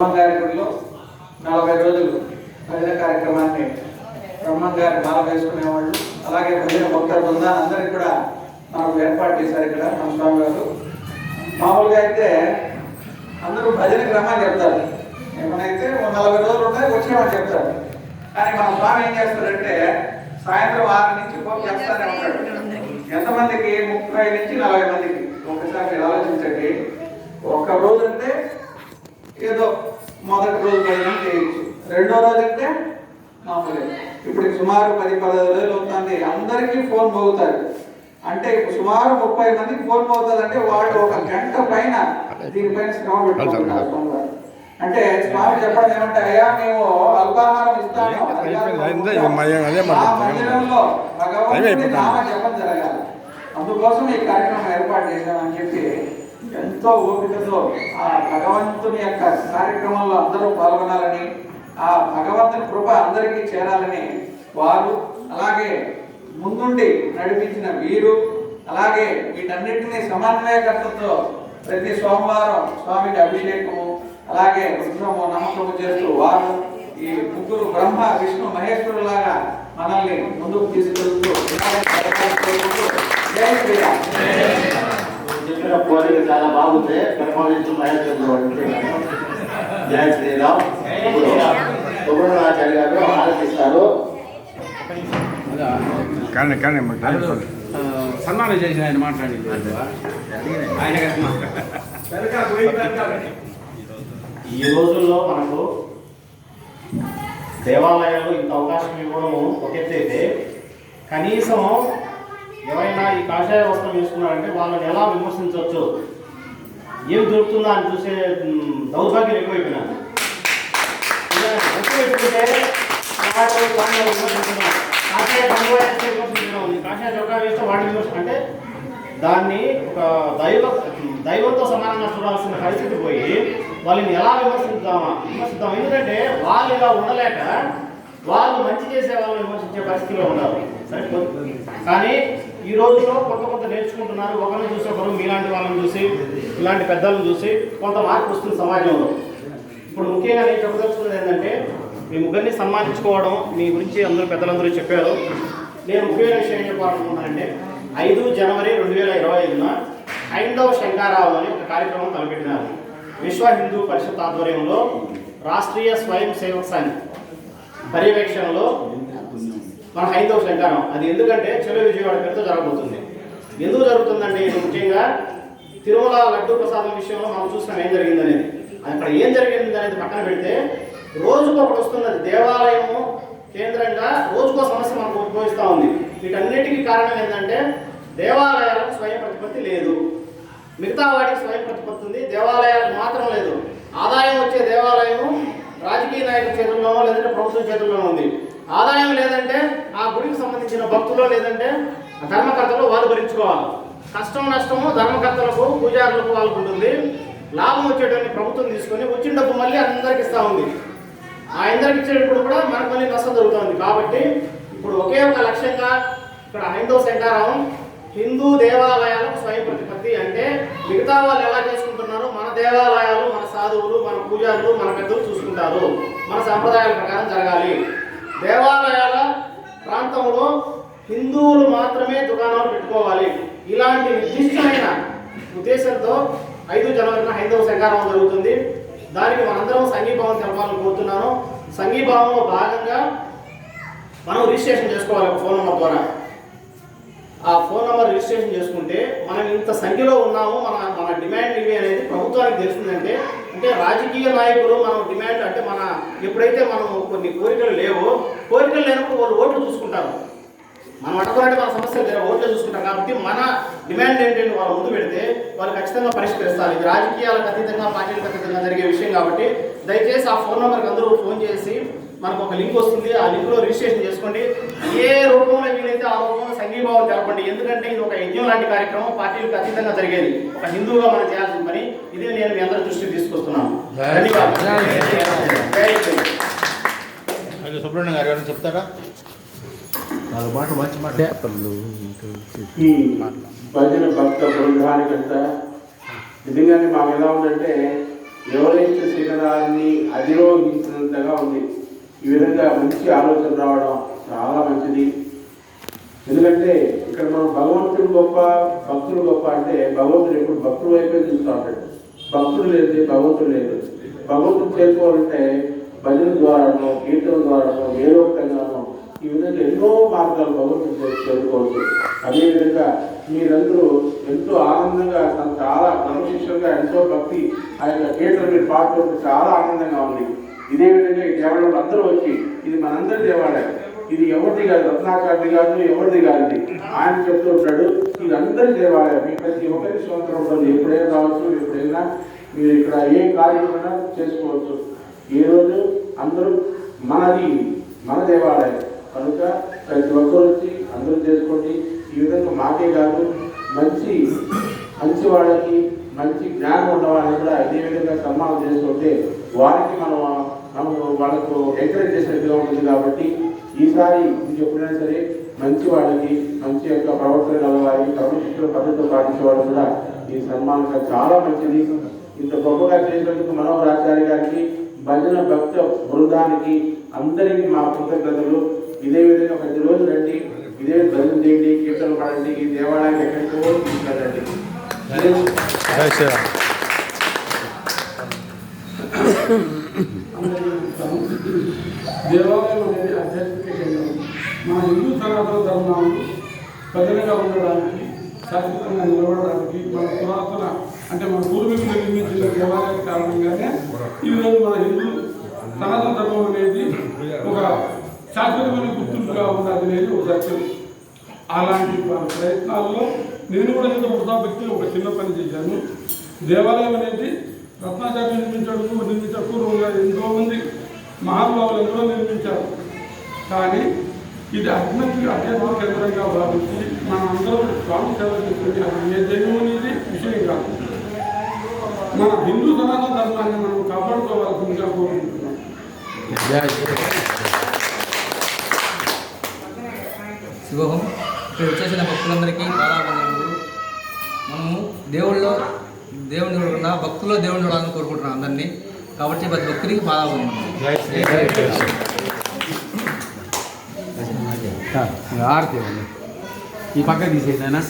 బ్రహ్మం గారి గుడిలో నలభై రోజులు భజన కార్యక్రమాన్ని బ్రహ్మం గారి మాల వేసుకునేవాళ్ళు. అలాగే భజన భక్తులు ఉందా అందరికీ కూడా మనకు ఏర్పాటు చేశారు ఇక్కడ మన స్వామి గారు మామూలుగా అయితే అందరూ భజన క్రమాన్ని చెప్తారు. ఏమైనా ఓ నలభై రోజులు ఉంటాయి వచ్చేవాళ్ళు చెప్తారు. కానీ మన స్వామి ఏం చేస్తారంటే సాయంత్రం ఆరు నుంచి ఫోన్ చేస్తానే ఉంటాడు. ఎంతమందికి? ముప్పై నుంచి నలభై మందికి. ఒకసారి ఆలోచించండి. ఒక్క రోజు అంటే ఏదో మొదటి రోజు భజన చేయొచ్చు రెండో రోజు అంటే మామూలే. ఇప్పుడు సుమారు పది పదహైదు రోజులు అవుతుంది. అందరికీ ఫోన్ మోగుతారు. అంటే సుమారు ముప్పై మందికి ఫోన్ మోగుతుంది అంటే వాళ్ళు ఒక గంట పైన దీనిపైన శ్రమ పెట్టుకుంటున్నారు. అంటే స్వామి చెప్పడం ఏమంటే అయ్యా మేము అల్పాహారం ఇస్తాము మందిరంలో అయిపోతుంది. నామ జపం జరగాలి. అందుకోసం ఈ కార్యక్రమం ఏర్పాటు చేశామని చెప్పి ఎంతో ఓపికతో ఆ భగవంతుని యొక్క కార్యక్రమంలో అందరూ పాల్గొనాలని ఆ భగవంతుని కృప అందరికీ చేరాలని వారు అలాగే ముందుండి నడిపించిన వీరు అలాగే వీటన్నిటిని సమన్వయకర్తతో ప్రతి సోమవారం స్వామికి అభిషేకము అలాగే రుద్రము నమ్మకము చేస్తూ వారు ఈ ముగ్గురు బ్రహ్మ విష్ణు మహేశ్వరులాగా మనల్ని ముందుకు తీసుకెళ్తూ జై శ్రీరామ్. చెప్పిన కోరిక చాలా బాగుంది. పెర్ఫార్మెన్స్ మహేశ్వరం జయ శ్రీరామ్ ఇప్పుడు సుబ్రహ్మణ్యాచార్య గారు ఆలోచిస్తారు. కానీ కానీ సన్మానం చేసిన ఆయన మాట్లాడింది ఆయన ఈ రోజుల్లో మనకు దేవాలయాలు ఇంత అవకాశం ఇవ్వడం ఒక ఎత్తు అయితే కనీసం ఎవరైనా ఈ కాషాయ వస్త్రం వేసుకున్నారంటే వాళ్ళని ఎలా విమర్శించవచ్చు? ఏం దొరుకుతుందా అని చూసే దౌర్భాగ్యం ఎక్కువైపోయినారు పెట్టుకుంటే విమర్శించడం కాషాయ విమర్శించడం కాషాయ చొక్కా వేస్తే వాడిని విమర్శ అంటే దాన్ని ఒక దైవ దైవంతో సమానంగా చూడాల్సిన పరిస్థితి పోయి వాళ్ళని ఎలా విమర్శిద్దామా? విమర్శిద్దాం ఎందుకంటే వాళ్ళు ఇలా ఉండలేక వాళ్ళు మంచి చేసే వాళ్ళని విమర్శించే పరిస్థితిలో ఉన్నారు. సరే? కానీ ఈ రోజుల్లో కొత్త కొత్త నేర్చుకుంటున్నారు. ఒకరిని చూసి ఒకరు మీలాంటి వాళ్ళని చూసి ఇలాంటి పెద్దలను చూసి కొంత మార్పు వస్తుంది సమాజంలో. ఇప్పుడు ముఖ్యంగా నేను చెప్పదలుచుకున్నది ఏంటంటే మీ ముగ్గురిని సన్మానించుకోవడం మీ గురించి అందరూ పెద్దలందరూ చెప్పారు. నేను ముఖ్యమైన విషయం ఏం చెప్పాలనుకుంటున్నానంటే ఐదు జనవరి రెండు వేల ఇరవై ఐదున హైందవ శంకారావు అని ఒక కార్యక్రమం తలపెట్టినారు. విశ్వ హిందూ పరిషత్ ఆధ్వర్యంలో రాష్ట్రీయ స్వయం సేవక్ సంఘ్ పర్యవేక్షణలో మన హైందవ శంకారం. అది ఎందుకంటే చెలో విజయవాడ పేరుతో జరగబోతుంది. ఎందుకు జరుగుతుందంటే ఇది ముఖ్యంగా తిరుమల లడ్డు ప్రసాదం విషయంలో మనం చూసినాం ఏం జరిగింది అనేది అక్కడ ఏం జరిగింది అనేది పక్కన పెడితే రోజుకు ఒకటి వస్తున్నది దేవాలయము కేంద్రంగా రోజుకో సమస్య మనకు ఉద్భవిస్తూ ఉంది. వీటన్నిటికీ కారణం ఏంటంటే దేవాలయాలకు స్వయం ప్రతిపత్తి లేదు. మిగతా వాటికి స్వయం ప్రతిపత్తి ఉంది. దేవాలయాలకు మాత్రం లేదు. ఆదాయం వచ్చే దేవాలయం రాజకీయ నాయకుల చేతుల్లోనో లేదంటే ప్రభుత్వం చేతుల్లోనో ఉంది. ఆదాయం లేదంటే ఆ గుడికి సంబంధించిన భక్తులు లేదంటే ధర్మకర్తలు వాళ్ళు భరించుకోవాలి. కష్టం నష్టము ధర్మకర్తలకు పూజారులకు వాళ్ళకు ఉంటుంది. లాభం వచ్చేటువంటి ప్రభుత్వం తీసుకొని వచ్చిన డబ్బు మళ్ళీ అందరికి ఇస్తూ ఉంది. ఆ ఇందరికి ఇచ్చేటప్పుడు కూడా మనకు మళ్ళీ నష్టం జరుగుతుంది. కాబట్టి ఇప్పుడు ఒకే ఒక లక్ష్యంగా ఇక్కడ హైందవ శంకారావం హిందూ దేవాలయాలకు స్వయం ప్రతిపత్తి అంటే మిగతా వాళ్ళు ఎలా చేసుకుంటున్నారో మన దేవాలయాలు మన సాధువులు మన పూజారులు మన పెద్దలు చూసుకుంటారు. మన సంప్రదాయాల ప్రకారం జరగాలి. దేవాలయాల ప్రాంతంలో హిందువులు మాత్రమే దుకాణాలు పెట్టుకోవాలి. ఇలాంటి నిర్దిష్టమైన ఉద్దేశంతో ఐదు జనవరిన హైందవ శంకారం జరుగుతుంది. దానికి మనందరం సంఘీభావం తెలపాలని కోరుతున్నాను. సంఘీభావంలో భాగంగా మనం రిజిస్ట్రేషన్ చేసుకోవాలి ఒక ఫోన్ నెంబర్ ద్వారా. ఆ ఫోన్ నెంబర్ రిజిస్ట్రేషన్ చేసుకుంటే మనం ఇంత సంఖ్యలో ఉన్నాము మన మన డిమాండ్ ఇవి అనేది ప్రభుత్వానికి తెలుస్తుందంటే అంటే రాజకీయ నాయకులు మనం డిమాండ్ అంటే మన ఎప్పుడైతే మనం కొన్ని కోరికలు లేవో కోరికలు లేనప్పుడు వాళ్ళు ఓట్లు చూసుకుంటారు. మనం అడగాలంటే మన సమస్యలు లేవు ఓట్లు చూసుకుంటారు. కాబట్టి మన డిమాండ్ ఏంటంటే వాళ్ళు ముందు పెడితే వాళ్ళు ఖచ్చితంగా పరిష్కరిస్తారు. ఇది రాజకీయాలకు అతీతంగా పార్టీలకు అతీతంగా జరిగే విషయం కాబట్టి దయచేసి ఆ ఫోన్ నెంబర్కి అందరూ ఫోన్ చేసి మనకు ఒక లింక్ వస్తుంది. ఆ లింక్లో రిజిస్ట్రేషన్ చేసుకోండి. ఏ రూపంలో వీలైతే ఆ రూపంలో సంఘీభావం తెలపండి. ఎందుకంటే ఇది ఒక యజ్ఞం లాంటి కార్యక్రమం. పార్టీలకు అతీతంగా జరిగేది. ఒక హిందువుగా మనం చేయాల్సిన పని. ఇది నేను మీ అందరి దృష్టికి తీసుకొస్తున్నాను. ధన్యవాదాలు. సుబ్రహ్మణ్యం గారు ఎవరైనా చెప్తారా? నాలుగు మాటలు మంచి మాట ఈ భజన భక్త బృందానికంతా నిజంగానే మాకు ఎలా ఉందంటే ఎవరెస్ట్ శిఖరాన్ని అధిరోహించినంతగా ఉంది. ఈ విధంగా మంచి ఆలోచన రావడం చాలా మంచిది. ఎందుకంటే ఇక్కడ మనం భగవంతుడు గొప్ప భక్తుడు గొప్ప అంటే భగవంతుడు ఎప్పుడు భక్తుడు వైపే చూస్తూ ఉంటాడు. భక్తుడు లేదు భగవంతుడు లేదు భగవంతుడు చేరుకోవాలంటే భజన ద్వారానో కీర్తన ద్వారానో వేదోక్తంగానో ఈ విధంగా ఎన్నో మార్గాలు భగవంతుడు చేరుకోవచ్చు. అదేవిధంగా మీరందరూ ఎంతో ఆనందంగా తను చాలా క్రమశిక్షణగా ఎంతో భక్తి ఆ యొక్క కీర్తన మీరు పాడుతుంటే చాలా ఆనందంగా ఉంది. ఇదే విధంగా దేవాలయంలో అందరూ వచ్చి ఇది మనందరి దేవాలయం. ఇది ఎవరిది కాదు రత్నాకర్ది కాదు ఎవరిది కాదు ఆయన చెప్తూ ఉంటాడు ఇది అందరి దేవాలయం. మీ ప్రతి ఒక్కరి స్వతంత్రం ఉంటుంది ఎప్పుడైనా రావచ్చు ఎప్పుడైనా మీరు ఇక్కడ ఏ కార్యమైనా చేసుకోవచ్చు. ఈ రోజు అందరూ మనది మన దేవాలయం. కనుక ప్రతి ఒక్కరు వచ్చి అందరూ చేసుకోండి. ఈ విధంగా మాకే కాదు మంచి మంచి వాళ్ళకి మంచి జ్ఞానం ఉన్న వాళ్ళని కూడా ఇదే విధంగా సన్మానం చేసుకుంటే వారికి మనం మనం వాళ్ళకు ఎంకరేజ్ చేసినట్టుగా ఉంటుంది కాబట్టి ఈసారి మీకు ఎప్పుడైనా సరే మంచి వాళ్ళకి మంచి యొక్క ప్రవర్తన గల వారికి క్రమశిక్షణ పద్ధతితో పాటించే వాళ్ళు కూడా ఈ సన్మానం చాలా మంచిది. ఇంత గొప్పగా చేసినందుకు మనోహరాచార్య గారికి భజన భక్త బృందానికి అందరికీ మా కృతజ్ఞతలు. ఇదే విధంగా ప్రతిరోజు రండి ఇదే భజన చేయండి కీర్తన పాడండి ఈ దేవాలయాన్ని ఎక్కడికో తీసుకెళ్ళండి. అదే దేవాలయం అనేది ఆధ్యాత్మిక కేంద్రం మన హిందూ సనాతన ధర్మాలు భద్రంగా ఉండడానికి శాశ్వతంగా నిలబడడానికి మన పురాతన అంటే మన పూర్వీకులు నిర్మించిన దేవాలయం కారణంగానే ఈరోజు మన హిందూ సనాతన ధర్మం అనేది ఒక శాశ్వతమైన గుర్తింపుగా ఉన్నది అనేది ఒక సత్యం. అలాంటి ప్రయత్నాల్లో నేను కూడా ఏదో వృధా వ్యక్తిని ఒక చిన్న పని చేశాను. దేవాలయం అనేది రత్నాచార్య నిర్మించాడు నిర్మించాడు పూర్వంగా ఎంతో ఉంది. మహానుభావులు ఎంతో నిర్మించారు. కానీ ఇది ఆధ్యాత్మిక అధ్యాత్మ కేంద్రంగా భావించి మనం అందరం స్వామి సేవ చేసుకుని ఏ దైవం అనేది విషయం కాదు. మన హిందూ సనాతన ధర్మాన్ని మనం కాపాడుకోవాల్సిందిగా కోరుకుంటున్నాం. జై. ఇక్కడ వచ్చేసిన భక్తులందరికీ పాదాబంధనములు మనము దేవుళ్ళలో దేవుని చూడకుండా భక్తుల్లో దేవుని చూడాలని కోరుకుంటున్నాను అందరినీ. కాబట్టి ప్రతి భక్తుడికి బాగా జై ఈ పక్క తీసేసానా